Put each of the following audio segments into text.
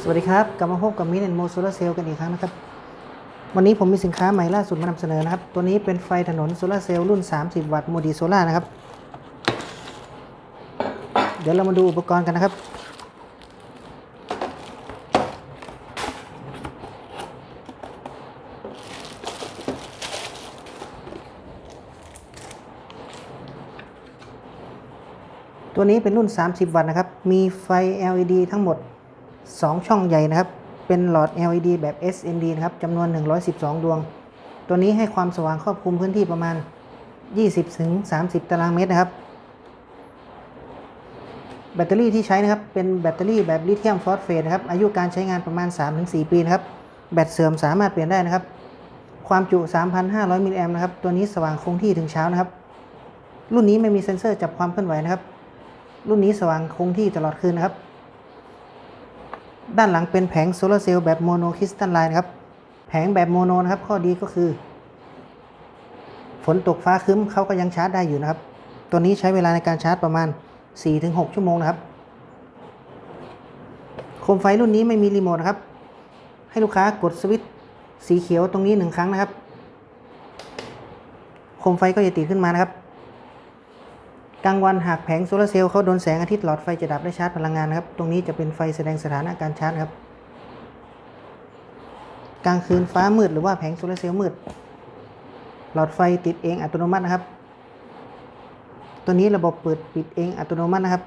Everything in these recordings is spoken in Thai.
สวัสดีครับ กลับมาพบกับมินแอนโมโซลาเซลล์กันอีกครั้งนะครับ วันนี้ผมมีสินค้าใหม่ล่าสุดมานำเสนอนะครับ ตัวนี้เป็นไฟถนนโซลาเซลล์รุ่น 30 วัตต์โมดีโซล่านะครับ เดี๋ยวเรามาดูอุปกรณ์กันนะครับ ตัวนี้เป็นรุ่น 30 วัตต์นะครับ มีไฟ LED ทั้งหมด 2 ช่องใหญ่นะครับ เป็นหลอด LED แบบ SND นะครับจำนวน 112 ดวง ตัวนี้ให้ความสว่างครอบคลุมพื้นที่ประมาณ 20-30 ตารางเมตรนะครับ แบตเตอรี่ที่ใช้นะครับ เป็นแบตเตอรี่แบบลิเธียมฟอสเฟตนะครับ อายุการใช้งานประมาณ 3-4 ปีนะครับ แบตเสื่อมสามารถเปลี่ยนได้นะครับ ความจุ 3,500 มิลลิแอมป์นะครับ ตัวนี้สว่างคงที่ถึงเช้านะครับ รุ่นนี้ไม่มีเซ็นเซอร์จับความเคลื่อนไหวนะครับ รุ่นนี้สว่างคงที่ตลอดคืนนะครับ ด้านหลังเป็นแผงโซลาร์เซลล์แบบโมโนคริสตัลไลน์ครับ แผงแบบโมโนนะครับ ข้อดีก็คือ ฝนตกฟ้าครึ้มเขาก็ยังชาร์จได้อยู่นะครับ ตัวนี้ใช้เวลาในการชาร์จประมาณ 4-6 ชั่วโมงนะครับ โคมไฟรุ่นนี้ไม่มีรีโมทนะครับ ให้ลูกค้ากดสวิตช์สีเขียวตรงนี้หนึ่งครั้งนะครับ โคมไฟก็จะติดขึ้นมานะครับ กลางวันหากแผงโซลาร์เซลล์เขาโดนแสงอาทิตย์หลอดไฟจะดับและชาร์จพลังงานนะครับ ตรงนี้จะเป็นไฟแสดงสถานะการชาร์จครับ กลางคืนฟ้ามืดหรือว่าแผงโซลาร์เซลล์มืด หลอดไฟติดเองอัตโนมัตินะครับ ตัวนี้ระบบเปิดปิดเองอัตโนมัตินะครับ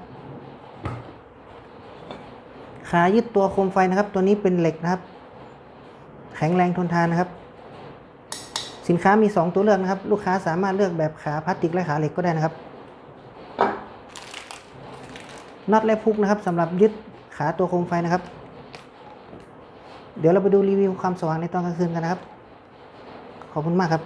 ขายึดตัวโคมไฟนะครับ ตัวนี้เป็นเหล็กนะครับ แข็งแรงทนทานนะครับ สินค้ามี 2 ตัวเลือกนะครับ ลูกค้าสามารถเลือกแบบขาพลาสติกและขาเหล็กก็ได้นะครับ น็อตและพุกนะครับสำหรับยึดขาตัวโคมไฟนะครับ เดี๋ยวเราไปดูรีวิวความสว่างในตอนกลางคืนกันนะครับ ขอบคุณมากครับ